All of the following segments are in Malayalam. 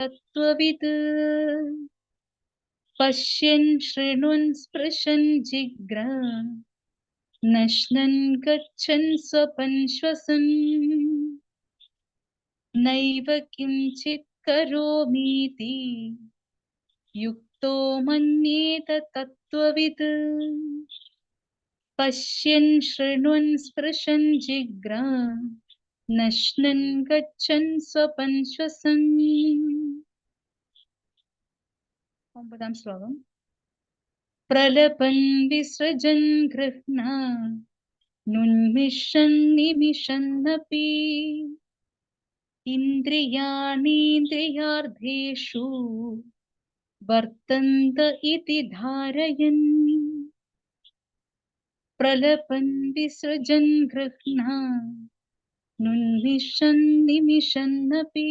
तत्त्ववित् पश्यन् शृण्वन् स्पृशन् जिग्र नश्नन् गच्छन् स्वपन् श्वसन् नैव किञ्चित् करोमीति युक्तो मन्येत तत्त्ववित् पश्यन् शृण्वन् स्पृशन् जिग्र नश्नन् गच्छन् स्वपन्श्वसन् ओम्बदां श्लोकम्। प्रलपन् विसृजन् गृह्णा, नुन्मिषन् निमिषन्नपि। इन्द्रियाणीन्द्रियार्धेषु वर्तन्त इति धारयन्। प्रलपन् विसृजन् गृह्णा नुन्निशन्निमिशन्नपि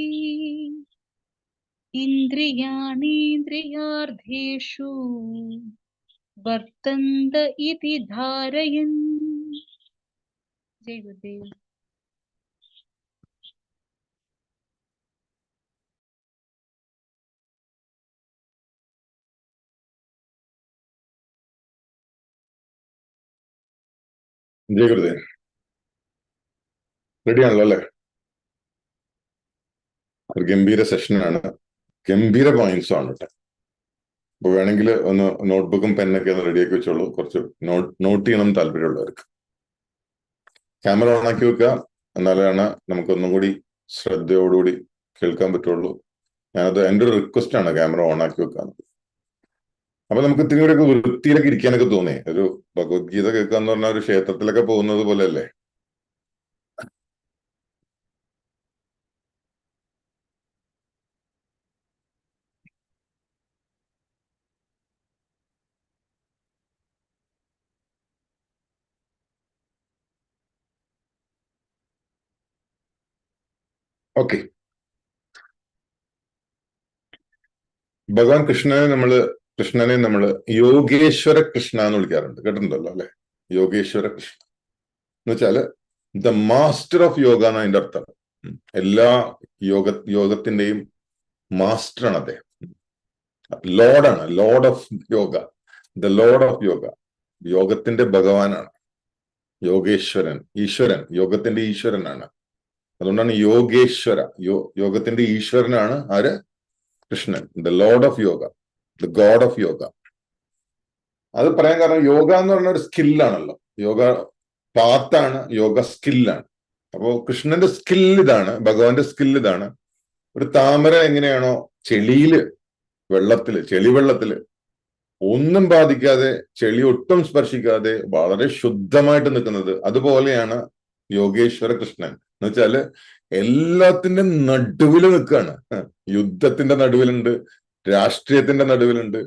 इन्द्रियाणीन्द्रियार्थेषु वर्तन्त इति धारयन्। जय गुरुदेव। जय गुरुदेव। റെഡിയാണല്ലോ അല്ലേ? ഒരു ഗംഭീര സെഷനാണ്. ഗംഭീര പോയിന്റ്സും ആണ് കേട്ടോ. അപ്പൊ വേണമെങ്കിൽ ഒന്ന് നോട്ട്ബുക്കും പെന്നൊക്കെ ഒന്ന് റെഡിയാക്കി വെച്ചോളൂ. കുറച്ച് നോട്ട് ചെയ്യണം താല്പര്യമുള്ളവർക്ക്. ക്യാമറ ഓൺ ആക്കി വെക്കുക എന്നാലാണ് നമുക്കൊന്നും കൂടി ശ്രദ്ധയോടുകൂടി കേൾക്കാൻ പറ്റുള്ളൂ. ഞാനത് എന്റെ ഒരു റിക്വസ്റ്റ് ആണ് ക്യാമറ ഓൺ ആക്കി വെക്കാൻ. അപ്പൊ നമുക്ക് ഇത്തിരി കൂടെ വൃത്തിയിലൊക്കെ ഇരിക്കാനൊക്കെ തോന്നി. ഒരു ഭഗവത്ഗീത കേൾക്കുക എന്ന് പറഞ്ഞാൽ ഒരു ക്ഷേത്രത്തിലൊക്കെ പോകുന്നത് പോലെ ഓക്കെ. ഭഗവാൻ കൃഷ്ണനെ നമ്മൾ കൃഷ്ണനെ നമ്മൾ യോഗേശ്വര കൃഷ്ണ എന്ന് വിളിക്കാറുണ്ട്. കേട്ടിട്ടുണ്ടല്ലോ അല്ലെ? യോഗേശ്വര കൃഷ്ണ. എന്ന് വെച്ചാൽ ദ മാസ്റ്റർ ഓഫ് യോഗ എന്നാണ് അതിന്റെ അർത്ഥം. എല്ലാ യോഗ യോഗത്തിന്റെയും മാസ്റ്ററാണ് അദ്ദേഹം. ലോഡാണ് lord of yoga. The lord of yoga. യോഗത്തിന്റെ ഭഗവാനാണ്. യോഗേശ്വരൻ ഈശ്വരൻ യോഗത്തിന്റെ ഈശ്വരനാണ്. അതുകൊണ്ടാണ് യോഗേശ്വര. യോ യോഗത്തിന്റെ ഈശ്വരനാണ് ആര്? Krishnan. The lord of yoga the god of yoga അത് പറയാൻ കാരണം യോഗ എന്ന് പറഞ്ഞ ഒരു സ്കില്ലാണല്ലോ യോഗ പാത്താണ് യോഗ സ്കില്ലാണ് അപ്പോ കൃഷ്ണന്റെ സ്കിൽ ഇതാണ് ഭഗവാന്റെ സ്കിൽ ഇതാണ്. ഒരു താമര എങ്ങനെയാണോ ചെളിയിൽ വെള്ളത്തിൽ ചെളി വെള്ളത്തിൽ ഒന്നും ബാധിക്കാതെ ചെളി ഒട്ടും സ്പർശിക്കാതെ വളരെ ശുദ്ധമായിട്ട് നിൽക്കുന്നത് അതുപോലെയാണ് യോഗേശ്വര കൃഷ്ണൻ. എന്ന് വെച്ചാൽ എല്ലാത്തിന്റെ നടുവിൽ നിൽക്കുകയാണ് യുദ്ധത്തിന്റെ നടുവിലുണ്ട് രാഷ്ട്രീയത്തിന്റെ നടുവിലുണ്ട്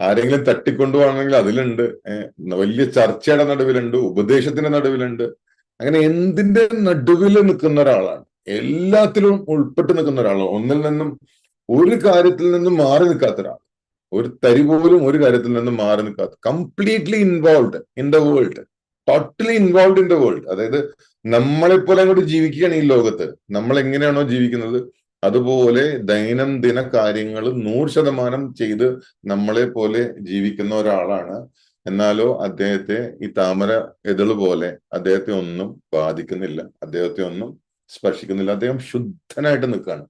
ആരെങ്കിലും തട്ടിക്കൊണ്ടുപോകണമെങ്കിൽ അതിലുണ്ട് ഏഹ് വലിയ ചർച്ചയുടെ നടുവിലുണ്ട് ഉപദേശത്തിന്റെ നടുവിലുണ്ട്. അങ്ങനെ എന്തിന്റെ നടുവിൽ നിൽക്കുന്ന ഒരാളാണ്? എല്ലാത്തിലും ഉൾപ്പെട്ട് നിൽക്കുന്ന ഒരാളാണ് ഒന്നിൽ നിന്നും ഒരു കാര്യത്തിൽ നിന്നും മാറി നിൽക്കാത്ത ഒരാൾ. ഒരു തരി പോലും ഒരു കാര്യത്തിൽ നിന്നും മാറി നിൽക്കാത്ത completely involve in the world totally involve in the world അതായത് നമ്മളെപ്പോലെ അങ്ങോട്ട് ജീവിക്കുകയാണ് ഈ ലോകത്ത്. നമ്മൾ എങ്ങനെയാണോ ജീവിക്കുന്നത്? അതുപോലെ ദൈനംദിന കാര്യങ്ങൾ നൂറ് ശതമാനം ചെയ്ത് നമ്മളെ പോലെ ജീവിക്കുന്ന ഒരാളാണ്. എന്നാലോ അദ്ദേഹത്തെ ഈ താമര എതിൾ പോലെ അദ്ദേഹത്തെ ഒന്നും ബാധിക്കുന്നില്ല. അദ്ദേഹത്തെ ഒന്നും സ്പർശിക്കുന്നില്ല. അദ്ദേഹം ശുദ്ധനായിട്ട് നിൽക്കുകയാണ്.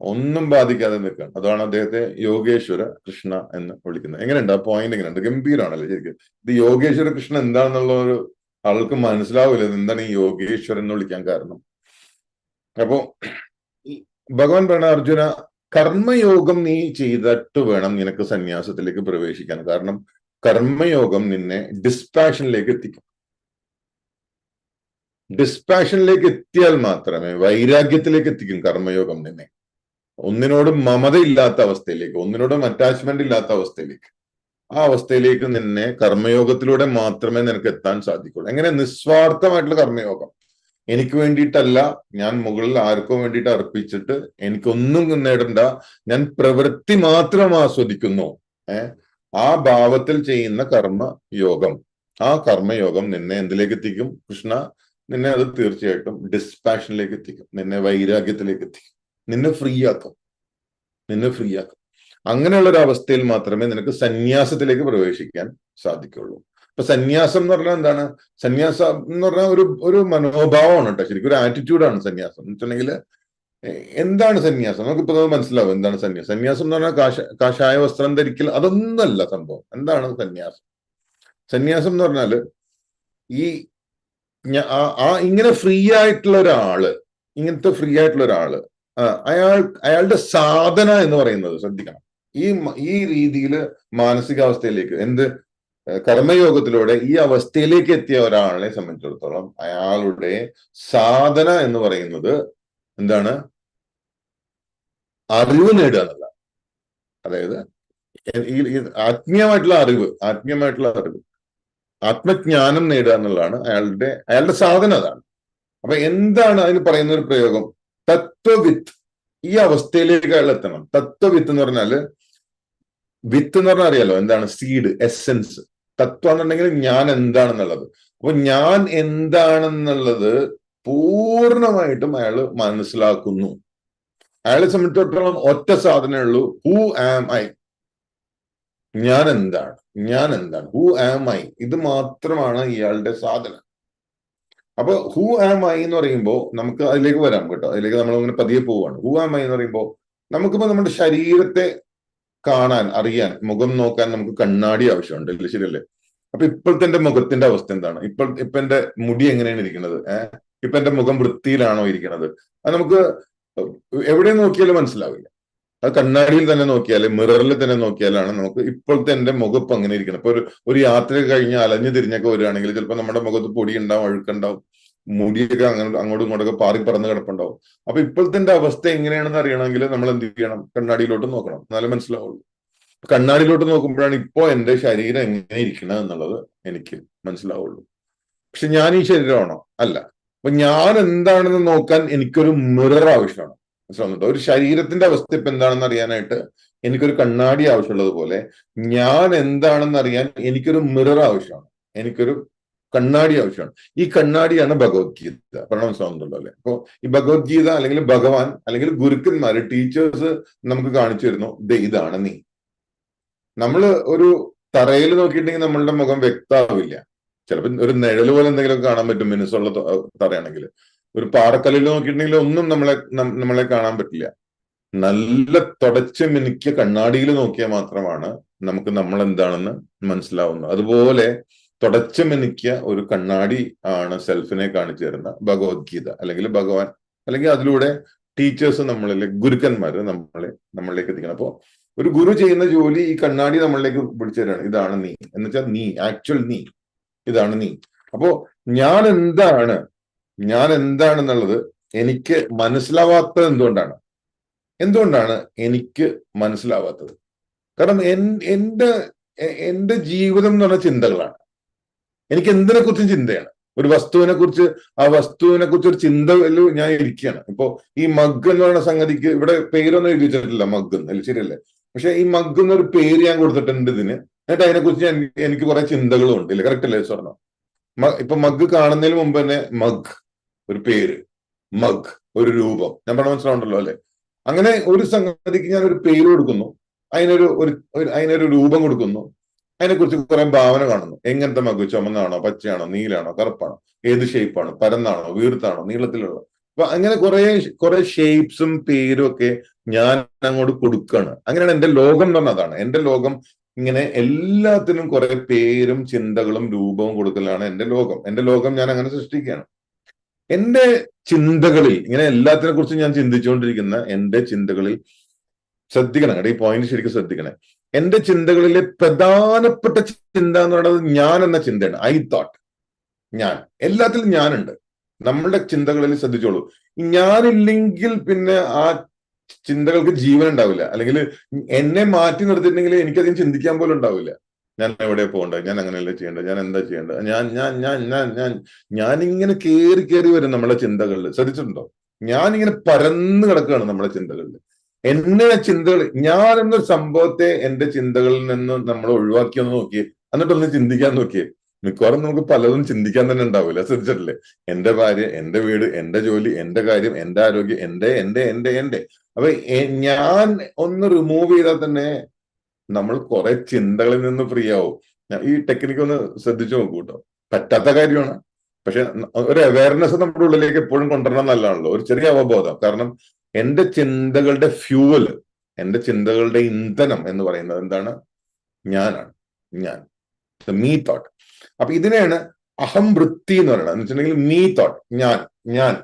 ഒന്നും ബാധിക്കാതെ നിൽക്കുകയാണ്. അതാണ് അദ്ദേഹത്തെ യോഗേശ്വര കൃഷ്ണ എന്ന് വിളിക്കുന്നത്. എങ്ങനെയുണ്ട്? ആ പോയിന്റ് എങ്ങനെയുണ്ട്? ഗംഭീരമാണല്ലോ ശരിക്കും? ഇത് യോഗേശ്വര കൃഷ്ണ എന്താണെന്നുള്ള ഒരു ആൾക്ക് മനസ്സിലാവില്ല. എന്താണ് ഈ യോഗേശ്വരൻ എന്ന് വിളിക്കാൻ കാരണം? അപ്പോ ഭഗവാൻ പറഞ്ഞ അർജുന കർമ്മയോഗം നീ ചെയ്തിട്ട് വേണം നിനക്ക് സന്യാസത്തിലേക്ക് പ്രവേശിക്കാൻ. കാരണം കർമ്മയോഗം നിന്നെ ഡിസ്പാഷനിലേക്ക് എത്തിക്കും. ഡിസ്പാഷനിലേക്ക് എത്തിയാൽ മാത്രമേ വൈരാഗ്യത്തിലേക്ക് എത്തിക്കും കർമ്മയോഗം നിന്നെ. ഒന്നിനോടും മമതയില്ലാത്ത അവസ്ഥയിലേക്ക് ഒന്നിനോടും അറ്റാച്ച്മെന്റ് ഇല്ലാത്ത അവസ്ഥയിലേക്ക്. ആ അവസ്ഥയിലേക്ക് നിന്നെ കർമ്മയോഗത്തിലൂടെ മാത്രമേ നിനക്ക് എത്താൻ സാധിക്കുള്ളൂ. എങ്ങനെ? നിസ്വാർത്ഥമായിട്ടുള്ള കർമ്മയോഗം. എനിക്ക് വേണ്ടിയിട്ടല്ല ഞാൻ മുകളിൽ ആർക്കോ വേണ്ടിയിട്ട് അർപ്പിച്ചിട്ട് എനിക്കൊന്നും നേടണ്ട ഞാൻ പ്രവൃത്തി മാത്രം ആസ്വദിക്കുന്നു. ഏഹ് ആ ഭാവത്തിൽ ചെയ്യുന്ന കർമ്മ യോഗം ആ കർമ്മയോഗം നിന്നെ എന്തിലേക്ക് എത്തിക്കും? കൃഷ്ണ നിന്നെ അത് തീർച്ചയായിട്ടും ഡിസ്പാഷനിലേക്ക് എത്തിക്കും. നിന്നെ വൈരാഗ്യത്തിലേക്ക് എത്തിക്കും. നിന്നെ ഫ്രീ ആക്കും നിന്നെ ഫ്രീ ആക്കും അങ്ങനെയുള്ള ഒരു അവസ്ഥയിൽ മാത്രമേ നിനക്ക് സന്യാസത്തിലേക്ക് പ്രവേശിക്കാൻ സാധിക്കുള്ളൂ. അപ്പൊ സന്യാസം എന്ന് പറഞ്ഞാൽ എന്താണ്? സന്യാസം എന്ന് പറഞ്ഞാൽ ഒരു ഒരു മനോഭാവമാണ് കേട്ടോ. ശരിക്കും ഒരു ആറ്റിറ്റ്യൂഡാണ് സന്യാസം. എന്ന് വെച്ചിട്ടുണ്ടെങ്കിൽ എന്താണ് സന്യാസം? നമുക്കിപ്പോൾ അത് മനസ്സിലാവും എന്താണ് സന്യാസം. സന്യാസം എന്ന് പറഞ്ഞാൽ കാശ കാഷായ വസ്ത്രം ധരിക്കൽ അതൊന്നല്ല സംഭവം. എന്താണ് സന്യാസം? സന്യാസം എന്ന് പറഞ്ഞാൽ ഈ ആ- ഇങ്ങനെ ഫ്രീ ആയിട്ടുള്ള ഒരാൾ ഇങ്ങനത്തെ ഫ്രീ ആയിട്ടുള്ള ഒരാൾ അയാൾ അയാളുടെ സാധന എന്ന് പറയുന്നത് ശ്രദ്ധിക്കണം. ഈ ഈ രീതിയിൽ മാനസികാവസ്ഥയിലേക്ക് എന്ത് കർമ്മയോഗത്തിലൂടെ ഈ അവസ്ഥയിലേക്ക് എത്തിയ ഒരാളെ സംബന്ധിച്ചിടത്തോളം അയാളുടെ സാധന എന്ന് പറയുന്നത് എന്താണ്? അറിവ് നേടുക എന്നല്ല. അതായത് ആത്മീയമായിട്ടുള്ള അറിവ് ആത്മീയമായിട്ടുള്ള അറിവ് ആത്മജ്ഞാനം നേടുക എന്നുള്ളതാണ് അയാളുടെ അയാളുടെ സാധന അതാണ്. അപ്പൊ എന്താണ് അതിന് പറയുന്ന ഒരു പ്രയോഗം? തത്വവിത്ത് ഈ അവസ്ഥയിലേക്ക് എത്തണം. തത്വവിത്ത് എന്ന് പറഞ്ഞാൽ വിത്ത് എന്ന് പറഞ്ഞാൽ അറിയാലോ എന്താണ്? സീഡ് എസെൻസ് തത്വം എന്നുണ്ടെങ്കിൽ ഞാൻ എന്താണെന്നുള്ളത്. അപ്പൊ ഞാൻ എന്താണെന്നുള്ളത് പൂർണമായിട്ടും അയാൾ മനസ്സിലാക്കുന്നു. അയാളെ സംബന്ധിച്ചിടത്തോളം ഒറ്റ സാധനമേ ഉള്ളൂ. ഹൂ ആം ഐ ഞാൻ എന്താണ്? ഞാൻ എന്താണ്? ഹൂ ആം ഐ ഇത് മാത്രമാണ് ഇയാളുടെ സാധനം. അപ്പൊ ഹൂ ആം ഐ എന്ന് പറയുമ്പോൾ നമുക്ക് അതിലേക്ക് വരാം കേട്ടോ. അതിലേക്ക് നമ്മൾ അങ്ങനെ പതിയെ പോവാണ്. ഹൂ ആം ഐ എന്ന് പറയുമ്പോൾ നമുക്കിപ്പോ നമ്മുടെ ശരീരത്തെ കാണാൻ അറിയാൻ മുഖം നോക്കാൻ നമുക്ക് കണ്ണാടി ആവശ്യമുണ്ട്. അല്ലേ? ശരിയല്ലേ? അപ്പൊ ഇപ്പോഴത്തെ എന്റെ മുഖത്തിന്റെ അവസ്ഥ എന്താണ്? ഇപ്പോൾ ഇപ്പൊ എന്റെ മുടി എങ്ങനെയാണ് ഇരിക്കുന്നത്? ഏഹ് ഇപ്പൊ എന്റെ മുഖം വൃത്തിയിലാണോ ഇരിക്കുന്നത്? അത് നമുക്ക് എവിടെ നോക്കിയാലും മനസ്സിലാവില്ല. അത് കണ്ണാടിയിൽ തന്നെ നോക്കിയാൽ മിററിൽ തന്നെ നോക്കിയാലാണ് നമുക്ക് ഇപ്പോഴത്തെ എന്റെ മുഖപ്പ് അങ്ങനെ ഇരിക്കണം ഇപ്പൊ ഒരു ഒരു യാത്ര കഴിഞ്ഞ് അലഞ്ഞു തിരിഞ്ഞൊക്കെ വരികയാണെങ്കിൽ ചിലപ്പോൾ നമ്മുടെ മുഖത്ത് പൊടി ഉണ്ടാവും അഴുക്കുണ്ടാവും മുടിയൊക്കെ അങ്ങനെ അങ്ങോട്ടും ഇങ്ങോട്ടൊക്കെ പാറി പറന്ന് കിടപ്പുണ്ടാവും. അപ്പൊ ഇപ്പോഴത്തെ എന്റെ അവസ്ഥ എങ്ങനെയാണെന്ന് അറിയണമെങ്കിൽ നമ്മൾ എന്ത് ചെയ്യണം? കണ്ണാടിയിലോട്ട് നോക്കണം. എന്നാലേ മനസ്സിലാവുള്ളൂ. കണ്ണാടിയിലോട്ട് നോക്കുമ്പോഴാണ് ഇപ്പോ എന്റെ ശരീരം എങ്ങനെ ഇരിക്കണം എന്നുള്ളത് എനിക്ക് മനസ്സിലാവുള്ളൂ. പക്ഷെ ഞാൻ ഈ ശരീരമാണോ? അല്ല. അപ്പൊ ഞാൻ എന്താണെന്ന് നോക്കാൻ എനിക്കൊരു മിറർ ആവശ്യമാണ്. മനസ്സിലാവുന്നുണ്ടോ ഒരു ശരീരത്തിന്റെ അവസ്ഥ ഇപ്പൊ എന്താണെന്ന് അറിയാനായിട്ട് എനിക്കൊരു കണ്ണാടി ആവശ്യമുള്ളത് പോലെ ഞാൻ എന്താണെന്ന് അറിയാൻ എനിക്കൊരു മിറർ ആവശ്യമാണ്. എനിക്കൊരു കണ്ണാടി ആവശ്യമാണ്. ഈ കണ്ണാടിയാണ് ഭഗവത്ഗീത മനസ്സിലാവുന്നുണ്ടല്ലോ അല്ലെ? അപ്പൊ ഈ ഭഗവത്ഗീത അല്ലെങ്കിൽ ഭഗവാൻ അല്ലെങ്കിൽ ഗുരുക്കന്മാര് ടീച്ചേഴ്സ് നമുക്ക് കാണിച്ചു തരുന്നു ഇതാണ് നീ. നമ്മൾ ഒരു തറയിൽ നോക്കിയിട്ടുണ്ടെങ്കിൽ നമ്മളുടെ മുഖം വ്യക്തമാവില്ല. ചിലപ്പോൾ ഒരു നിഴൽ പോലെ എന്തെങ്കിലും കാണാൻ പറ്റും മിനുസുള്ള തറയാണെങ്കിൽ. ഒരു പാറക്കല്ലിൽ നോക്കിയിട്ടുണ്ടെങ്കിൽ ഒന്നും നമ്മളെ നമ്മളെ കാണാൻ പറ്റില്ല. നല്ല തുടച്ച് മിനുക്കിയ കണ്ണാടിയിൽ നോക്കിയാൽ മാത്രമാണ് നമുക്ക് നമ്മൾ എന്താണെന്ന് മനസ്സിലാവുന്നത്. അതുപോലെ തുടച്ച് മിനുക്കിയ ഒരു കണ്ണാടി ആണ് സെൽഫിനെ കാണിച്ചു തരുന്ന ഭഗവത്ഗീത അല്ലെങ്കിൽ ഭഗവാൻ അല്ലെങ്കിൽ അതിലൂടെ ടീച്ചേഴ്സ് നമ്മളിലെ ഗുരുക്കന്മാർ നമ്മളെ നമ്മളിലേക്ക് എത്തിക്കണം. അപ്പോൾ ഒരു ഗുരു ചെയ്യുന്ന ജോലി ഈ കണ്ണാടി നമ്മളിലേക്ക് പിടിച്ചു തരാണ്. ഇതാണ് നീ. എന്ന് വെച്ചാൽ നീ ആക്ച്വൽ നീ. ഇതാണ് നീ. അപ്പോ ഞാൻ എന്താണ് ഞാൻ എന്താണെന്നുള്ളത് എനിക്ക് മനസ്സിലാവാത്തത് എന്തുകൊണ്ടാണ്? എന്തുകൊണ്ടാണ് എനിക്ക് മനസ്സിലാവാത്തത്? കാരണം എൻ- എന്റെ എന്റെ ജീവിതം എന്ന് പറഞ്ഞ ചിന്തകളാണ്. എനിക്ക് എന്തിനെ കുറിച്ചും ചിന്തയാണ്? ഒരു വസ്തുവിനെ കുറിച്ച് ആ വസ്തുവിനെ കുറിച്ച് ഒരു ചിന്ത ഞാൻ ഇരിക്കുകയാണ്. ഇപ്പോ ഈ മഗ് എന്ന് പറയുന്ന സംഗതിക്ക് ഇവിടെ പേരൊന്നും എഴുതി വെച്ചിട്ടില്ല മഗ് എന്ന്. ശരിയല്ലേ? പക്ഷെ ഈ മഗ് എന്നൊരു പേര് ഞാൻ കൊടുത്തിട്ടുണ്ട് ഇതിന്. എന്നിട്ട് അതിനെ കുറിച്ച് എനിക്ക് കുറെ ചിന്തകളും ഉണ്ട്. ഇല്ല? കറക്റ്റ് അല്ലേ? സ്വർണം? ഇപ്പൊ മഗ് കാണുന്നതിന് മുമ്പ് തന്നെ മഗ് ഒരു പേര് മഗ് ഒരു രൂപം. ഞാൻ പറഞ്ഞ മനസ്സിലാവുണ്ടല്ലോ അല്ലെ? അങ്ങനെ ഒരു സംഗതിക്ക് ഞാൻ ഒരു പേര് കൊടുക്കുന്നു. അതിനൊരു ഒരു അതിനൊരു രൂപം കൊടുക്കുന്നു. അതിനെക്കുറിച്ച് കുറെ ഭാവന കാണുന്നു. എങ്ങനത്തെ മഗ്? ചുമന്നാണോ പച്ചയാണോ നീലാണോ കറുപ്പാണോ ഏത് ഷേപ്പാണ് പരന്നാണോ വീർത്താണോ നീളത്തിലുള്ള. അപ്പൊ അങ്ങനെ കുറെ കുറെ ഷേപ്സും പേരും ഒക്കെ ഞാൻ അങ്ങോട്ട് കൊടുക്കുകയാണ് അങ്ങനെയാണ് എന്റെ ലോകം എന്ന് പറഞ്ഞാൽ അതാണ്. എന്റെ ലോകം ഇങ്ങനെ എല്ലാത്തിനും കുറെ പേരും ചിന്തകളും രൂപവും കൊടുക്കലാണ് എന്റെ ലോകം. എന്റെ ലോകം ഞാൻ അങ്ങനെ സൃഷ്ടിക്കുകയാണ്. എന്റെ ചിന്തകളിൽ ഇങ്ങനെ എല്ലാത്തിനെ കുറിച്ചും ഞാൻ ചിന്തിച്ചുകൊണ്ടിരിക്കുന്ന എന്റെ ചിന്തകളിൽ ശ്രദ്ധിക്കണം ഈ പോയിന്റ് ശരിക്കും ശ്രദ്ധിക്കണേ. എന്റെ ചിന്തകളിലെ പ്രധാനപ്പെട്ട ചിന്ത എന്ന് പറയുന്നത് ഞാൻ എന്ന ചിന്തയാണ്. ഐ തോട്ട് ഞാൻ. എല്ലാത്തിലും ഞാനുണ്ട്. നമ്മളുടെ ചിന്തകളിൽ ശ്രദ്ധിച്ചോളൂ. ഞാനില്ലെങ്കിൽ പിന്നെ ആ ചിന്തകൾക്ക് ജീവൻ ഉണ്ടാവില്ല. അല്ലെങ്കിൽ എന്നെ മാറ്റി നിർത്തിയിട്ടുണ്ടെങ്കിൽ എനിക്കധികം ചിന്തിക്കാൻ പോലും ഉണ്ടാവില്ല. ഞാൻ എവിടെ പോകണ്ട? ഞാൻ അങ്ങനെയല്ല ചെയ്യേണ്ടത് ഞാൻ എന്താ ചെയ്യേണ്ടത് ഞാൻ ഞാൻ ഞാൻ ഞാൻ ഞാൻ ഞാനിങ്ങനെ കയറി കയറി വരും നമ്മുടെ ചിന്തകളിൽ ശ്രദ്ധിച്ചിട്ടുണ്ടോ? ഞാനിങ്ങനെ പരന്ന് കിടക്കുകയാണ് നമ്മുടെ ചിന്തകളിൽ എന്നെ ചിന്തകൾ ഞാൻ എന്നൊരു സംഭവത്തെ എന്റെ ചിന്തകളിൽ നിന്ന് നമ്മൾ ഒഴിവാക്കിയൊന്ന് നോക്കിയേ. എന്നിട്ടൊന്ന് ചിന്തിക്കാൻ നോക്കിയേ. മിക്കവാറും നമുക്ക് പലതും ചിന്തിക്കാൻ തന്നെ ഉണ്ടാവില്ല. ശ്രദ്ധിച്ചിട്ടില്ലേ? എന്റെ ഭാര്യ എന്റെ വീട് എന്റെ ജോലി എന്റെ കാര്യം എന്റെ ആരോഗ്യം എന്റെ എന്റെ എന്റെ എന്റെ. അപ്പൊ ഞാൻ ഒന്ന് റിമൂവ് ചെയ്താൽ തന്നെ നമ്മൾ കുറെ ചിന്തകളിൽ നിന്ന് ഫ്രീ ആവും. ഈ ടെക്നിക്ക് ഒന്ന് ശ്രദ്ധിച്ചു നോക്കൂ കേട്ടോ പറ്റാത്ത കാര്യമാണ്. പക്ഷെ ഒരു അവയർനെസ് നമ്മുടെ ഉള്ളിലേക്ക് എപ്പോഴും കൊണ്ടുവരണം എന്നല്ലാണല്ലോ. ഒരു ചെറിയ അവബോധം. കാരണം എന്റെ ചിന്തകളുടെ ഫ്യൂവൽ എന്റെ ചിന്തകളുടെ ഇന്ധനം എന്ന് പറയുന്നത് എന്താണ്? ഞാനാണ്. ഞാൻ. മീ തോട്ട് അപ്പൊ ഇതിനെയാണ് അഹം വൃത്തി എന്ന് പറയുന്നത്. എന്ന് വെച്ചിട്ടുണ്ടെങ്കിൽ മീ തോട്ട് ഞാൻ ഞാൻ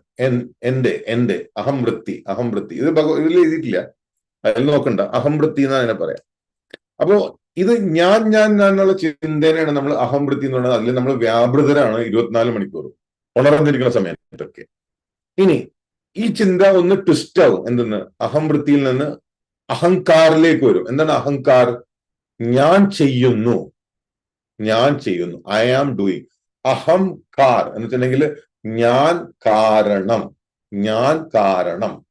എന്റെ എന്റെ അഹം വൃത്തി അഹം വൃത്തി. ഇത് ഭഗവ ഇതിൽ എഴുതിയിട്ടില്ല. അതിൽ നോക്കണ്ട. അഹം വൃത്തി എന്നാണ് അതിനെ പറയാം. അപ്പോ ഇത് ഞാൻ ഞാൻ എന്നുള്ള ചിന്തേനെയാണ് നമ്മൾ അഹംവൃത്തി എന്ന് പറയുന്നത്. അതിൽ നമ്മൾ വ്യാപൃതരാണ് ഇരുപത്തിനാല് മണിക്കൂർ. ഉണർന്നിരിക്കുന്ന സമയത്തൊക്കെ. ഇനി ഈ ചിന്ത ഒന്ന് ട്വിസ്റ്റ് ആവും. എന്തെന്ന്? അഹംവൃത്തിയിൽ നിന്ന് അഹങ്കാറിലേക്ക് വരും. എന്താണ് അഹങ്കാർ? ഞാൻ ചെയ്യുന്നു. ഞാൻ ചെയ്യുന്നു. ഐ ആം ഡൂയിങ് അഹം കാർ എന്ന് വെച്ചിട്ടുണ്ടെങ്കിൽ ഞാൻ കാരണം. ഞാൻ കാരണം.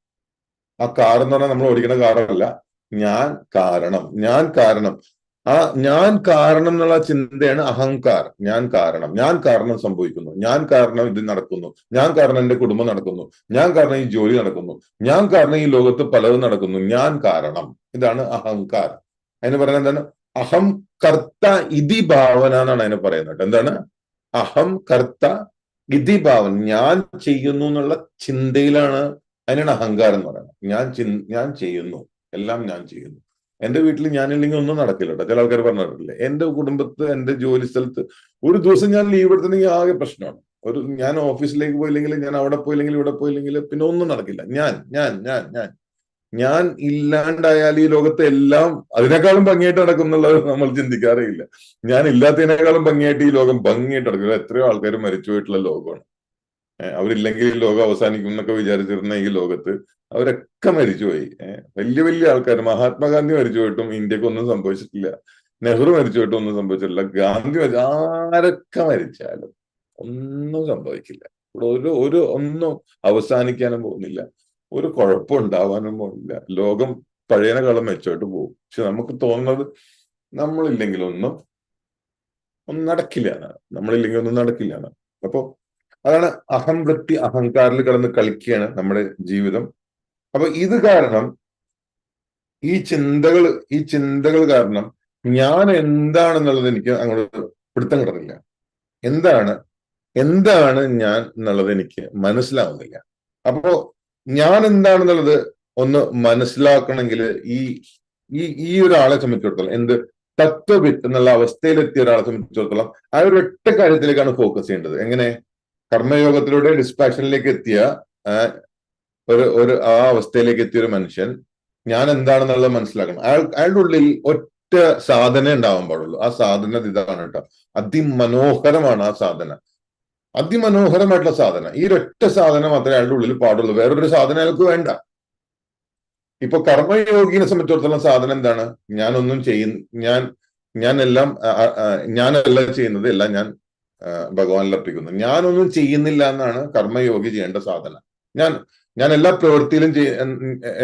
ആ കാർ എന്ന് പറഞ്ഞാൽ നമ്മൾ ഓടിക്കുന്ന കാറല്ല. ഞാൻ കാരണം ഞാൻ കാരണം. ആ ഞാൻ കാരണം എന്നുള്ള ചിന്തയാണ് അഹങ്കാർ ഞാൻ കാരണം. ഞാൻ കാരണം സംഭവിക്കുന്നു. ഞാൻ കാരണം ഇത് നടക്കുന്നു. ഞാൻ കാരണം എന്റെ കുടുംബം നടക്കുന്നു. ഞാൻ കാരണം ഈ ജോലി നടക്കുന്നു. ഞാൻ കാരണം ഈ ലോകത്ത് പലതും നടക്കുന്നു. ഞാൻ കാരണം. ഇതാണ് അഹങ്കാർ അതിന് പറയുന്നത് എന്താണ്? അഹം കർത്ത ഇതി ഭാവന എന്നാണ് അതിനെ പറയുന്നത് എന്താണ്? അഹം കർത്ത ഇതി ഭാവന. ഞാൻ ചെയ്യുന്നു എന്നുള്ള ചിന്തയിലാണ് അതിനാണ് അഹങ്കാരം എന്ന് പറയുന്നത്. ഞാൻ ഞാൻ ചെയ്യുന്നു. എല്ലാം ഞാൻ ചെയ്യുന്നു. എന്റെ വീട്ടിൽ ഞാനില്ലെങ്കിൽ ഒന്നും നടക്കില്ല കേട്ടോ ചില ആൾക്കാർ പറഞ്ഞിട്ടില്ലേ എന്റെ കുടുംബത്ത് എന്റെ ജോലി സ്ഥലത്ത് ഒരു ദിവസം ഞാൻ ലീവ് എടുത്തിട്ടുണ്ടെങ്കിൽ ആകെ പ്രശ്നമാണ്. ഒരു ഞാൻ ഓഫീസിലേക്ക് പോയില്ലെങ്കിൽ ഞാൻ അവിടെ പോയില്ലെങ്കിൽ ഇവിടെ പോയില്ലെങ്കിൽ പിന്നെ ഒന്നും നടക്കില്ല. ഞാൻ ഞാൻ ഞാൻ ഞാൻ. ഞാൻ ഇല്ലാണ്ടായാൽ ഈ ലോകത്തെ എല്ലാം അതിനേക്കാളും ഭംഗിയായിട്ട് നടക്കും എന്നുള്ളത് നമ്മൾ ചിന്തിക്കാറേ ഇല്ല. ഞാൻ ഇല്ലാത്തതിനേക്കാളും ഭംഗിയായിട്ട് ഈ ലോകം ഭംഗിയായിട്ട് നടക്കും. എത്രയോ ആൾക്കാർ മരിച്ചു പോയിട്ടുള്ള ലോകമാണ്. അവരില്ലെങ്കിൽ ലോകം അവസാനിക്കും എന്നൊക്കെ വിചാരിച്ചിരുന്ന ഈ ലോകത്ത് അവരൊക്കെ മരിച്ചുപോയി. വലിയ വലിയ ആൾക്കാർ മഹാത്മാഗാന്ധി മരിച്ചു പോയിട്ടും ഇന്ത്യയ്ക്ക് ഒന്നും സംഭവിച്ചിട്ടില്ല. നെഹ്റു മരിച്ചു പോയിട്ടും ഒന്നും സംഭവിച്ചിട്ടില്ല. ഗാന്ധി ആരൊക്കെ മരിച്ചാലും ഒന്നും സംഭവിക്കില്ല. ഇവിടെ ഒരു ഒരു ഒന്നും അവസാനിക്കാനും പോകുന്നില്ല. ഒരു കുഴപ്പം ഉണ്ടാവാനും പോകുന്നില്ല. ലോകം പഴയനേക്കാളും മെച്ചമായിട്ട് പോകും. പക്ഷെ നമുക്ക് തോന്നുന്നത് നമ്മളില്ലെങ്കിലൊന്നും ഒന്നും നടക്കില്ല നമ്മളില്ലെങ്കിൽ ഒന്നും നടക്കില്ല അപ്പോ അതാണ് അഹം വൃത്തി അഹങ്കാരിൽ കിടന്ന് കളിക്കുകയാണ് നമ്മുടെ ജീവിതം. അപ്പൊ ഇത് കാരണം ഈ ചിന്തകൾ ഈ ചിന്തകൾ കാരണം ഞാൻ എന്താണെന്നുള്ളത് എനിക്ക് അങ്ങോട്ട് പിടുത്തം കിട്ടുന്നില്ല. എന്താണ്? എന്താണ് ഞാൻ എന്നുള്ളത് എനിക്ക് മനസ്സിലാവുന്നില്ല. അപ്പോ ഞാൻ എന്താണെന്നുള്ളത് ഒന്ന് മനസ്സിലാക്കണമെങ്കിൽ ഈ ഈ ഈ ഒരാളെ സംബന്ധിച്ചിടത്തോളം എന്ത് തത്വവിട്ട് എന്നുള്ള അവസ്ഥയിലെത്തിയ ഒരാളെ സംബന്ധിച്ചിടത്തോളം ആ ഒരു ഒറ്റ കാര്യത്തിലേക്കാണ് ഫോക്കസ് ചെയ്യേണ്ടത്. എങ്ങനെ? കർമ്മയോഗത്തിലൂടെ ഡിസ്പാഷനിലേക്ക് എത്തിയ ഒരു ഒരു ആ അവസ്ഥയിലേക്ക് എത്തിയ ഒരു മനുഷ്യൻ ഞാൻ എന്താണെന്നുള്ളത് മനസ്സിലാക്കണം. അയാൾ അയാളുടെ ഉള്ളിൽ ഒറ്റ സാധന ഉണ്ടാവാൻ പാടുള്ളൂ. ആ സാധന ഇതാണ് കേട്ടോ. അതിമനോഹരമാണ് ആ സാധന. അതിമനോഹരമായിട്ടുള്ള സാധന. ഈ ഒരൊറ്റ സാധനം മാത്രമേ അയാളുടെ ഉള്ളിൽ പാടുള്ളൂ. വേറൊരു സാധനം അയാൾക്ക് വേണ്ട. ഇപ്പൊ കർമ്മയോഗിനെ സംബന്ധിച്ചിടത്തോളം സാധനം എന്താണ്? ഞാനൊന്നും ചെയ്യുന്ന ഞാൻ ഞാൻ എല്ലാം ഞാനല്ല ചെയ്യുന്നത് എല്ലാം ഞാൻ ഭഗവാനിൽ അർപ്പിക്കുന്നു. ഞാനൊന്നും ചെയ്യുന്നില്ല എന്നാണ് കർമ്മയോഗി ചെയ്യേണ്ട സാധന. ഞാൻ ഞാൻ എല്ലാ പ്രവൃത്തിയിലും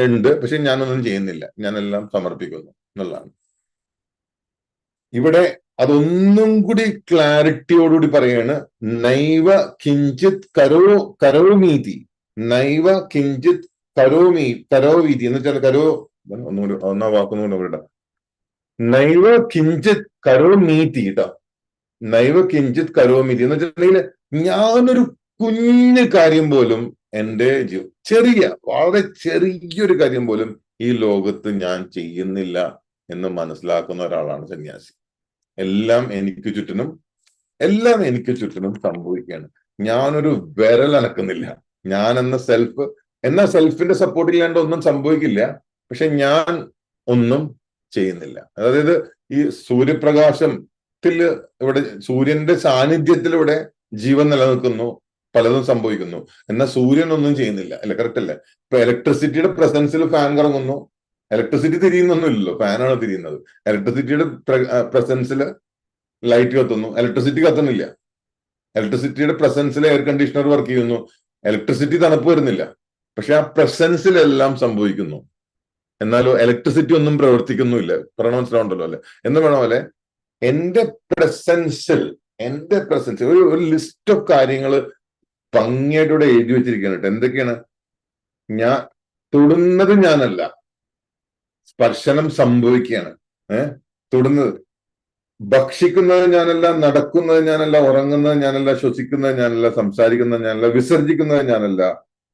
ഉണ്ട് പക്ഷെ ഞാനൊന്നും ചെയ്യുന്നില്ല. ഞാനെല്ലാം സമർപ്പിക്കുന്നു എന്നുള്ളതാണ്. ഇവിടെ അതൊന്നും കൂടി ക്ലാരിറ്റിയോടുകൂടി പറയാണ് നൈവ കിഞ്ചിത് കരോ കരോമീതി. നൈവ കിഞ്ചിത് കരോമീ കരോവീതി എന്ന് വെച്ചാൽ കരോ ഒന്നുകൂടി ഒന്നാ വാക്കൊന്നുകൂടി നൈവ കിഞ്ചിത് കരോമീതി കേട്ടോ. നൈവ കിഞ്ചിത് കരോമിതി എന്ന് വെച്ചിട്ടുണ്ടെങ്കിൽ ഞാനൊരു കുഞ്ഞു കാര്യം പോലും എന്റെ ചെറിയ വളരെ ചെറിയൊരു കാര്യം പോലും ഈ ലോകത്ത് ഞാൻ ചെയ്യുന്നില്ല എന്ന് മനസ്സിലാക്കുന്ന ഒരാളാണ് സന്യാസി. എല്ലാം എനിക്ക് ചുറ്റിനും എല്ലാം എനിക്ക് ചുറ്റിനും സംഭവിക്കുകയാണ്. ഞാനൊരു വിരൽ അനക്കുന്നില്ല. ഞാൻ എന്ന സെൽഫ് എന്ന സെൽഫിന്റെ സപ്പോർട്ട് ഇല്ലാണ്ട് ഒന്നും സംഭവിക്കില്ല. പക്ഷെ ഞാൻ ഒന്നും ചെയ്യുന്നില്ല. അതായത് ഈ സൂര്യപ്രകാശത്തിൽ ഇവിടെ സൂര്യന്റെ സാന്നിധ്യത്തിൽ ഇവിടെ ജീവൻ നിലനിൽക്കുന്നു പലതും സംഭവിക്കുന്നു. എന്നാൽ സൂര്യൻ ഒന്നും ചെയ്യുന്നില്ല അല്ല? കറക്റ്റ് അല്ലേ? ഇപ്പൊ ഇലക്ട്രിസിറ്റിയുടെ പ്രസൻസിൽ ഫാൻ കറങ്ങുന്നു. ഇലക്ട്രിസിറ്റി തിരിയുന്നൊന്നുമില്ലല്ലോ ഫാനാണ് തിരിയുന്നത്. ഇലക്ട്രിസിറ്റിയുടെ പ്രസൻസിൽ ലൈറ്റ് കത്തുന്നു. ഇലക്ട്രിസിറ്റി കത്തുന്നില്ല. ഇലക്ട്രിസിറ്റിയുടെ പ്രസൻസിൽ എയർ കണ്ടീഷണർ വർക്ക് ചെയ്യുന്നു. ഇലക്ട്രിസിറ്റി തണുപ്പ് വരുന്നില്ല. പക്ഷെ ആ പ്രസൻസിലെല്ലാം സംഭവിക്കുന്നു. എന്നാലോ ഇലക്ട്രിസിറ്റി ഒന്നും പ്രവർത്തിക്കുന്നുമില്ല. പറഞ്ഞ മനസ്സിലാവുണ്ടല്ലോ അല്ലെ? എന്ന് പോലെ എന്റെ പ്രസൻസിൽ എന്റെ പ്രസൻസിൽ ഒരു ഒരു ലിസ്റ്റ് ഓഫ് കാര്യങ്ങൾ ഭംഗിയായിട്ട് ഇവിടെ എഴുതി വെച്ചിരിക്കുകയാണ് കേട്ടോ. എന്തൊക്കെയാണ്? ഞാൻ തൊടുന്നത് ഞാനല്ല. സ്പർശനം സംഭവിക്കുകയാണ്. ഏഹ് തൊടുന്നത്. ഭക്ഷിക്കുന്നത് ഞാനല്ല നടക്കുന്നത് ഞാനല്ല ഉറങ്ങുന്നത് ഞാനല്ല ശ്വസിക്കുന്നത് ഞാനല്ല സംസാരിക്കുന്നത് ഞാനല്ല വിസർജിക്കുന്നത് ഞാനല്ല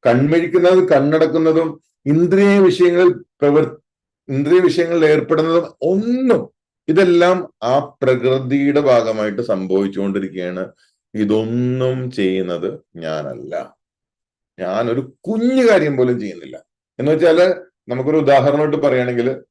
കൺമിഴിക്കുന്നത് കണ്ണടക്കുന്നതും ഇന്ദ്രിയ വിഷയങ്ങളിൽ പ്രവർ ഇന്ദ്രിയ വിഷയങ്ങളിൽ ഏർപ്പെടുന്നതും ഒന്നും ഇതെല്ലാം ആ പ്രകൃതിയുടെ ഭാഗമായിട്ട് സംഭവിച്ചുകൊണ്ടിരിക്കുകയാണ്. ഇതൊന്നും ചെയ്യുന്നത് ഞാനല്ല. ഞാനൊരു കുഞ്ഞു കാര്യം പോലും ചെയ്യുന്നില്ല. എന്ന് വെച്ചാൽ നമുക്കൊരു ഉദാഹരണമായിട്ട് പറയുകയാണെങ്കിൽ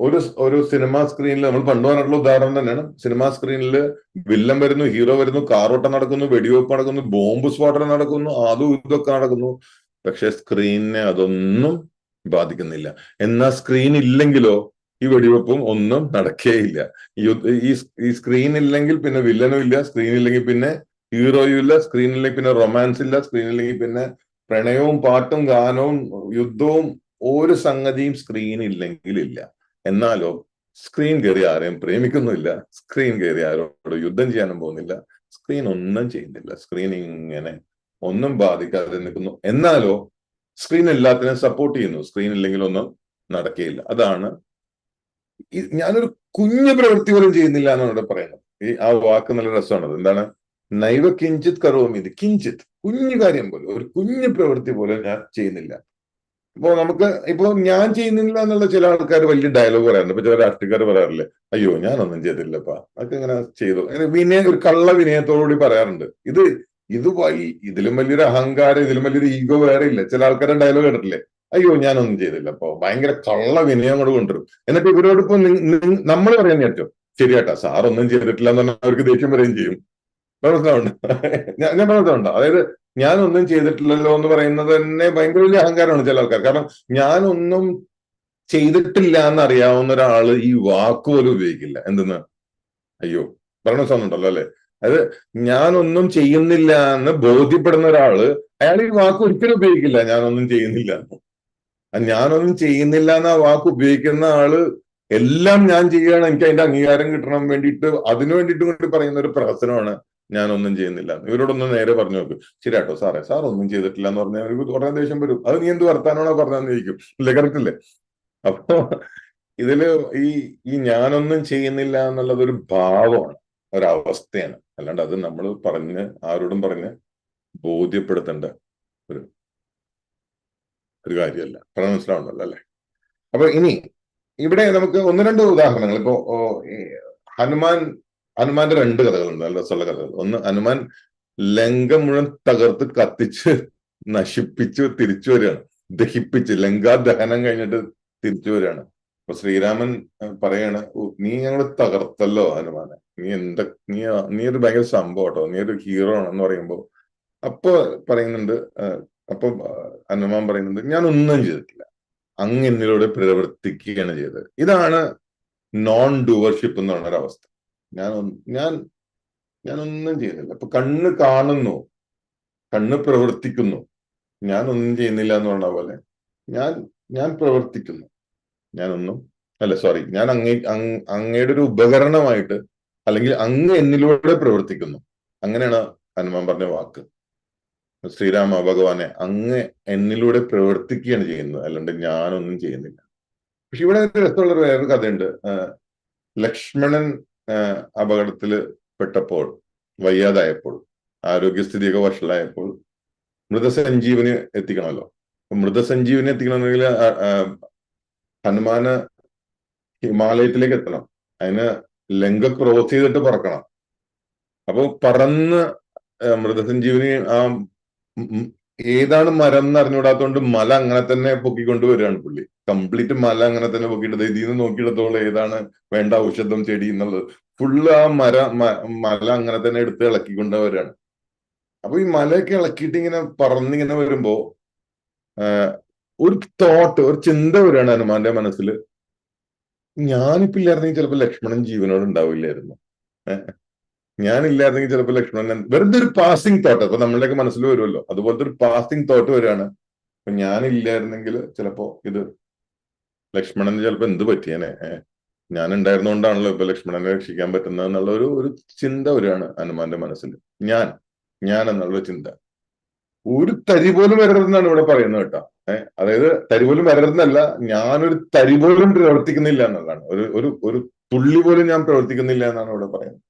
ഒരു ഒരു സിനിമ സ്ക്രീനിൽ നമ്മൾ പണ്ട് പറഞ്ഞിട്ടുള്ള ഉദാഹരണം തന്നെയാണ്. സിനിമാ സ്ക്രീനിൽ വില്ലൻ വരുന്നു ഹീറോ വരുന്നു കാറോട്ടം നടക്കുന്നു വെടിവെപ്പ് നടക്കുന്നു ബോംബ് സ്ഫോടനം നടക്കുന്നു അതും ഇതൊക്കെ നടക്കുന്നു. പക്ഷെ സ്ക്രീനിനെ അതൊന്നും ബാധിക്കുന്നില്ല. എന്നാ സ്ക്രീൻ ഇല്ലെങ്കിലോ ഈ വെടിവെപ്പും ഒന്നും നടക്കേയില്ല. ഈ ഈ സ്ക്രീൻ ഇല്ലെങ്കിൽ പിന്നെ വില്ലനും ഇല്ല സ്ക്രീൻ ഇല്ലെങ്കിൽ പിന്നെ ഹീറോയും ഇല്ല സ്ക്രീൻ ഇല്ലെങ്കിൽ പിന്നെ റൊമാൻസ് ഇല്ല സ്ക്രീൻ ഇല്ലെങ്കിൽ പിന്നെ പ്രണയവും പാട്ടും ഗാനവും യുദ്ധവും ഒരു സംഗതിയും സ്ക്രീൻ ഇല്ലെങ്കിൽ ഇല്ല എന്നാലോ സ്ക്രീൻ കയറി ആരെയും പ്രേമിക്കുന്നില്ല സ്ക്രീൻ കയറി ആരോട് യുദ്ധം ചെയ്യാനും പോകുന്നില്ല സ്ക്രീൻ ഒന്നും ചെയ്യുന്നില്ല. സ്ക്രീൻ ഇങ്ങനെ ഒന്നും ബാധിക്കാതെ നിൽക്കുന്നു. എന്നാലോ സ്ക്രീൻ എല്ലാത്തിനും സപ്പോർട്ട് ചെയ്യുന്നു. സ്ക്രീൻ ഇല്ലെങ്കിൽ ഒന്നും നടക്കുകയില്ല അതാണ് ഞാനൊരു കുഞ്ഞു പ്രവൃത്തി പോലും ചെയ്യുന്നില്ല എന്നാണ് ഇവിടെ പറയുന്നത്. ഈ ആ വാക്ക് നല്ല രസമാണ് എന്താണ്? നൈവ കിഞ്ചിത് കറവും ഇത് കിഞ്ചിത്. കുഞ്ഞു കാര്യം പോലും. ഒരു കുഞ്ഞു പ്രവൃത്തി പോലും ഞാൻ ചെയ്യുന്നില്ല. ഇപ്പോ നമുക്ക് ഇപ്പോ ഞാൻ ചെയ്യുന്നില്ല എന്നുള്ള ചില ആൾക്കാർ വലിയ ഡയലോഗ് പറയാറുണ്ട്. ഇപ്പൊ ചില രാഷ്ട്രീയക്കാർ പറയാറില്ലേ അയ്യോ ഞാനൊന്നും ചെയ്തില്ലപ്പാ. അതൊക്കെ ഇങ്ങനെ ചെയ്തു. വിനയ ഒരു കള്ള വിനയത്തോടുകൂടി പറയാറുണ്ട്. ഇത് ഇത് വലിയ ഇതിലും വലിയൊരു അഹങ്കാരം ഇതിലും വലിയൊരു ഈഗോ വേറെ ഇല്ല. ചില ആൾക്കാരുടെ ഡയലോഗ് കേട്ടിട്ടില്ലേ? അയ്യോ ഞാനൊന്നും ചെയ്തില്ല അപ്പൊ ഭയങ്കര കള്ള വിനയം കൂടെ കൊണ്ടുവരും. എന്നിട്ട് ഇവരോട് നമ്മൾ പറയാൻ ഏറ്റവും ശരിയാട്ടാ. സാർ ഒന്നും ചെയ്തിട്ടില്ല എന്ന് പറഞ്ഞാൽ അവർക്ക് ദേഷ്യം വരികയും ചെയ്യും. ഞാൻ മനസ്സിലാവുണ്ട് അതായത് ഞാനൊന്നും ചെയ്തിട്ടില്ലല്ലോ എന്ന് പറയുന്നത് തന്നെ ഭയങ്കര വലിയ അഹങ്കാരമാണ് ചില ആൾക്കാർ കാരണം ഞാനൊന്നും ചെയ്തിട്ടില്ല എന്ന് അറിയാവുന്ന ഒരാൾ ഈ വാക്ക് പോലും ഉപയോഗിക്കില്ല. എന്തെന്ന്? അയ്യോ പറഞ്ഞ സമയമുണ്ടല്ലോ അല്ലെ? അത് ഞാനൊന്നും ചെയ്യുന്നില്ല എന്ന് ബോധ്യപ്പെടുന്ന ഒരാൾ അയാൾ ഈ വാക്ക് ഒരിക്കലും ഉപയോഗിക്കില്ല. ഞാനൊന്നും ചെയ്യുന്നില്ല. ഞാനൊന്നും ചെയ്യുന്നില്ല എന്ന വാക്ക് ഉപയോഗിക്കുന്ന ആൾ എല്ലാം ഞാൻ ചെയ്യുകയാണ് എനിക്ക് അതിന്റെ അംഗീകാരം കിട്ടണം വേണ്ടിയിട്ട് അതിനു വേണ്ടിയിട്ട് കൂടി പറയുന്ന ഒരു പ്രഹസനമാണ് ഞാനൊന്നും ചെയ്യുന്നില്ല. ഇവരോടൊന്ന് നേരെ പറഞ്ഞു നോക്കും. ശരിയാട്ടോ സാറേ. സാർ ഒന്നും ചെയ്തിട്ടില്ല എന്ന് പറഞ്ഞാൽ അവർക്ക് കുറെ ദേഷ്യം വരും. അത് നീ എന്ത് വർത്താനാണോ പറഞ്ഞതെന്ന് ചോദിക്കും. ഇല്ല? കറക്റ്റ് അല്ലേ അപ്പൊ ഇതിൽ ഈ ഈ ഞാനൊന്നും ചെയ്യുന്നില്ല എന്നുള്ളത് ഒരു ഭാവമാണ് ഒരവസ്ഥയാണ് അല്ലാണ്ട് അത് നമ്മൾ പറഞ്ഞ് ആരോടും പറഞ്ഞ് ബോധ്യപ്പെടുത്തേണ്ട ഒരു ഒരു കാര്യമല്ല. പറഞ്ഞ മനസ്സിലാവുന്നല്ലോ അല്ലെ? അപ്പൊ ഇനി ഇവിടെ നമുക്ക് ഒന്ന് രണ്ട് ഉദാഹരണങ്ങൾ. ഇപ്പോ ഹനുമാൻ ഹനുമാന്റെ രണ്ട് കഥകളുണ്ട്. നല്ല രസമുള്ള കഥകൾ. ഒന്ന് ഹനുമാൻ ലങ്ക മുഴുവൻ തകർത്ത് കത്തിച്ച് നശിപ്പിച്ച് തിരിച്ചു വരികയാണ്. ദഹിപ്പിച്ച്. ലങ്കാ ദഹനം കഴിഞ്ഞിട്ട് തിരിച്ചു വരികയാണ്. അപ്പൊ ശ്രീരാമൻ പറയാണ് നീ ഞങ്ങൾ തകർത്തല്ലോ ഹനുമാനെ. നീ എന്താ നീ നീ ഒരു ഭയങ്കര സംഭവം കേട്ടോ. നീ ഒരു ഹീറോ ആണെന്ന് പറയുമ്പോ. അപ്പൊ പറയുന്നുണ്ട് അപ്പൊ അന്നമ്മ പറയുന്നത് ഞാൻ ഒന്നും ചെയ്തിട്ടില്ല. അങ്ങ് എന്നിലൂടെ പ്രവർത്തിക്കുകയാണ് ചെയ്തത്. ഇതാണ് നോൺ ഡുവർഷിപ്പ് എന്ന് പറഞ്ഞ ഒരവസ്ഥ. ഞാൻ ഒന്ന്- ഞാൻ ഒന്നും ചെയ്യുന്നില്ല അപ്പൊ കണ്ണ് കാണുന്നു. കണ്ണ് പ്രവർത്തിക്കുന്നു. ഞാൻ ഒന്നും ചെയ്യുന്നില്ല എന്ന് പറഞ്ഞ പോലെ ഞാൻ ഞാൻ പ്രവർത്തിക്കുന്നു. ഞാനൊന്നും അല്ല സോറി ഞാൻ അങ്ങേ അങ് അങ്ങയുടെ ഒരു ഉപകരണമായിട്ട് അല്ലെങ്കിൽ അങ്ങ് എന്നിലൂടെ പ്രവർത്തിക്കുന്നു. അങ്ങനെയാണ് ഹനുമാൻ പറഞ്ഞ വാക്ക്. ശ്രീരാമ ഭഗവാനെ അങ്ങ് എന്നിലൂടെ പ്രവർത്തിക്കുകയാണ് ചെയ്യുന്നത്. അല്ലാണ്ട് ഞാനൊന്നും ചെയ്യുന്നില്ല. പക്ഷെ ഇവിടെ രസമുള്ള വേറൊരു കഥയുണ്ട്. ലക്ഷ്മണൻ അപകടത്തിൽ പെട്ടപ്പോൾ വയ്യാതായപ്പോൾ ആരോഗ്യസ്ഥിതിയൊക്കെ വഷളായപ്പോൾ മൃതസഞ്ജീവന് എത്തിക്കണമല്ലോ. മൃതസഞ്ജീവനി എത്തിക്കണമെങ്കിൽ ഹനുമാന് ഹിമാലയത്തിലേക്ക് എത്തണം. അതിന് ലങ്ക ക്രോസ് ചെയ്തിട്ട് പറക്കണം. അപ്പൊ പറന്ന് മൃതസഞ്ജീവനി ആ ഏതാണ് മരം എന്ന് അറിഞ്ഞുകൂടാത്തോണ്ട് മല അങ്ങനെ തന്നെ പൊക്കിക്കൊണ്ട് വരികയാണ് പുള്ളി. കംപ്ലീറ്റ് മല അങ്ങനെ തന്നെ പൊക്കിയിട്ട് ഇതിൽ നിന്ന് നോക്കിയിടത്തോളം ഏതാണ് വേണ്ട ഔഷധം ചെടി എന്നുള്ളത്. ഫുള്ള് ആ മര മല അങ്ങനെ തന്നെ എടുത്ത് ഇളക്കിക്കൊണ്ട് വരികയാണ്. അപ്പൊ ഈ മലയൊക്കെ ഇളക്കിയിട്ട് ഇങ്ങനെ പറന്നിങ്ങനെ വരുമ്പോ ഒരു തോട്ട് ഒരു ചിന്ത വരികയാണ് ഹനുമാന്റെ മനസ്സിൽ ഞാനിപ്പോ ഇല്ലായിരുന്നെങ്കിൽ ചിലപ്പോ ലക്ഷ്മണൻ ജീവനോട് ഉണ്ടാവില്ലായിരുന്നു. ഞാനില്ലായിരുന്നെങ്കിൽ ചിലപ്പോൾ ലക്ഷ്മണൻ വെറുതെ ഒരു പാസിംഗ് തോട്ട് അപ്പൊ നമ്മളുടെയൊക്കെ മനസ്സിൽ വരുമല്ലോ. അതുപോലത്തെ ഒരു പാസിംഗ് തോട്ട് വരികയാണ്. അപ്പൊ ഞാനില്ലായിരുന്നെങ്കിൽ ചിലപ്പോ ഇത് ലക്ഷ്മണന് ചിലപ്പോ എന്ത് പറ്റിയനെ? ഞാൻ ഉണ്ടായിരുന്നോണ്ടാണല്ലോ ഇപ്പൊ ലക്ഷ്മണനെ രക്ഷിക്കാൻ പറ്റുന്നത് എന്നുള്ള ഒരു ഒരു ചിന്ത വരികയാണ് ഹനുമാന്റെ മനസ്സിൽ. ഞാൻ ഞാൻ എന്നുള്ള ചിന്ത. ഒരു തരി പോലും വരരുതെന്നാണ് ഇവിടെ പറയുന്നത് കേട്ടോ. ഏഹ് അതായത് തരി പോലും വരരുതെന്നല്ല ഞാനൊരു തരി പോലും പ്രവർത്തിക്കുന്നില്ല എന്നുള്ളതാണ്. ഒരു ഒരു ഒരു തുള്ളി പോലും ഞാൻ പ്രവർത്തിക്കുന്നില്ല എന്നാണ് ഇവിടെ പറയുന്നത്.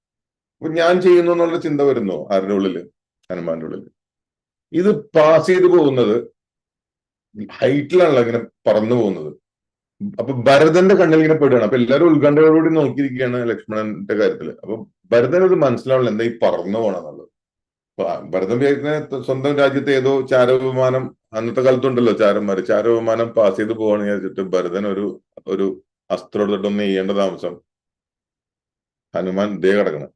ഞാൻ ചെയ്യുന്നു എന്നുള്ള ചിന്ത വരുന്നു ആരുടെ ഉള്ളിൽ? ഹനുമാന്റെ ഉള്ളിൽ. ഇത് പാസ് ചെയ്തു പോകുന്നത് ഹൈറ്റിലാണല്ലോ ഇങ്ങനെ പറന്നു പോകുന്നത്. അപ്പൊ ഭരതന്റെ കണ്ണിൽ ഇങ്ങനെ പെടുകയാണ്. അപ്പൊ എല്ലാവരും ഉത്കണ്ഠയോടുകൂടി നോക്കിയിരിക്കുകയാണ് ലക്ഷ്മണന്റെ കാര്യത്തിൽ. അപ്പൊ ഭരതൻ ഇത് മനസ്സിലാവില്ല എന്താ ഈ പറന്നു പോണെന്നുള്ളത്. ഭരതൻ സ്വന്തം രാജ്യത്തെ ഏതോ ചാരവിമാനം അന്നത്തെ കാലത്തുണ്ടല്ലോ ചാരന്മാര് ചാരവിമാനം പാസ് ചെയ്ത് പോവാണ് വിചാരിച്ചിട്ട് ഭരതൻ ഒരു ഒരു അസ്ത്രം എടുത്തിട്ടൊന്ന് ചെയ്യേണ്ട താമസം. ഹനുമാൻ ദേ കിടക്കണം.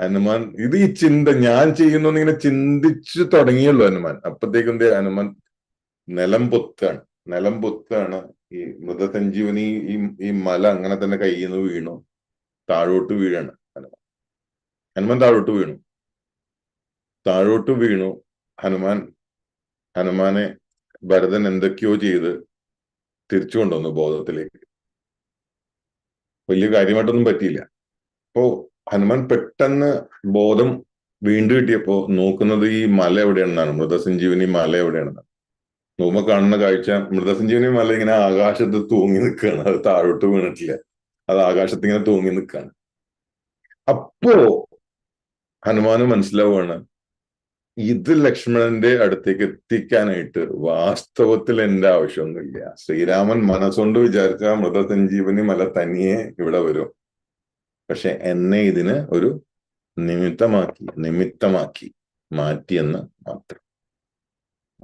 ഹനുമാൻ ഇത് ഈ ചിന്ത ഞാൻ ചെയ്യുന്നു ഇങ്ങനെ ചിന്തിച്ചു തുടങ്ങിയുള്ളൂ ഹനുമാൻ. അപ്പത്തേക്കും ഹനുമാൻ നിലം പൊത്താണ് നിലം പൊത്താണ് ഈ മൃതസഞ്ജീവനി ഈ ഈ മല അങ്ങനെ തന്നെ കയ്യിൽ നിന്ന് വീണു. താഴോട്ട് വീഴാണ് ഹനുമാൻ. ഹനുമാൻ താഴോട്ട് വീണു. താഴോട്ട് വീണു. ഹനുമാൻ ഹനുമാനെ ഭരതൻ എന്തൊക്കെയോ ചെയ്ത് തിരിച്ചു കൊണ്ടുവന്നു ബോധത്തിലേക്ക്. വലിയ കാര്യമായിട്ടൊന്നും പറ്റിയില്ല. അപ്പോ ഹനുമാൻ പെട്ടെന്ന് ബോധം വീണ്ടും കിട്ടിയപ്പോ നോക്കുന്നത് ഈ മല എവിടെയാണെന്നാണ്? മൃതസഞ്ജീവനി മല എവിടെയാണെന്നാണ്? നോക്കുമ്പോ കാണുന്ന കാഴ്ച മൃതസഞ്ജീവനി മല ഇങ്ങനെ ആകാശത്ത് തൂങ്ങി നിൽക്കുകയാണ് അത് താഴോട്ട് വീണിട്ടില്ല. അത് ആകാശത്ത് ഇങ്ങനെ തൂങ്ങി നിൽക്കുകയാണ് അപ്പോ ഹനുമാന് മനസ്സിലാവുകയാണ് ഇത് ലക്ഷ്മണന്റെ അടുത്തേക്ക് എത്തിക്കാനായിട്ട് വാസ്തവത്തിൽ എന്റെ ആവശ്യമൊന്നുമില്ല. ശ്രീരാമൻ മനസ്സുകൊണ്ട് വിചാരിച്ച മൃതസഞ്ജീവനി മല തനിയെ ഇവിടെ വരും. പക്ഷെ എന്നെ ഇതിന് ഒരു നിമിത്തമാക്കി നിമിത്തമാക്കി മാറ്റിയെന്ന് മാത്രം.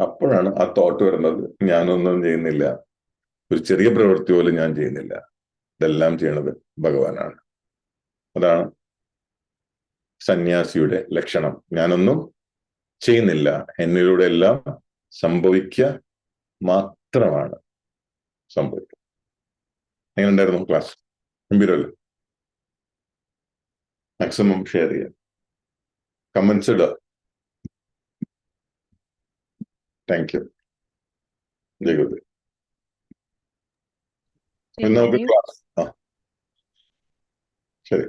അപ്പോഴാണ് ആ തോട്ട് വരുന്നത് ഞാനൊന്നും ചെയ്യുന്നില്ല. ഒരു ചെറിയ പ്രവൃത്തി പോലും ഞാൻ ചെയ്യുന്നില്ല. ഇതെല്ലാം ചെയ്യണത് ഭഗവാനാണ്. അതാണ് സന്യാസിയുടെ ലക്ഷണം. ഞാനൊന്നും ചെയ്യുന്നില്ല. എന്നിലൂടെ എല്ലാം സംഭവിക്കുക മാത്രമാണ് സംഭവിക്കുക. എങ്ങനെ ഉണ്ടായിരുന്നു ക്ലാസ് ഗംഭീരമല്ലേ? മാക്സിമം ഷെയർ ചെയ്യാം കമന്റ്സ് ഇടുക താങ്ക് യു ജയഗുരു നമുക്ക് ക്ലാസ് ആ ശരി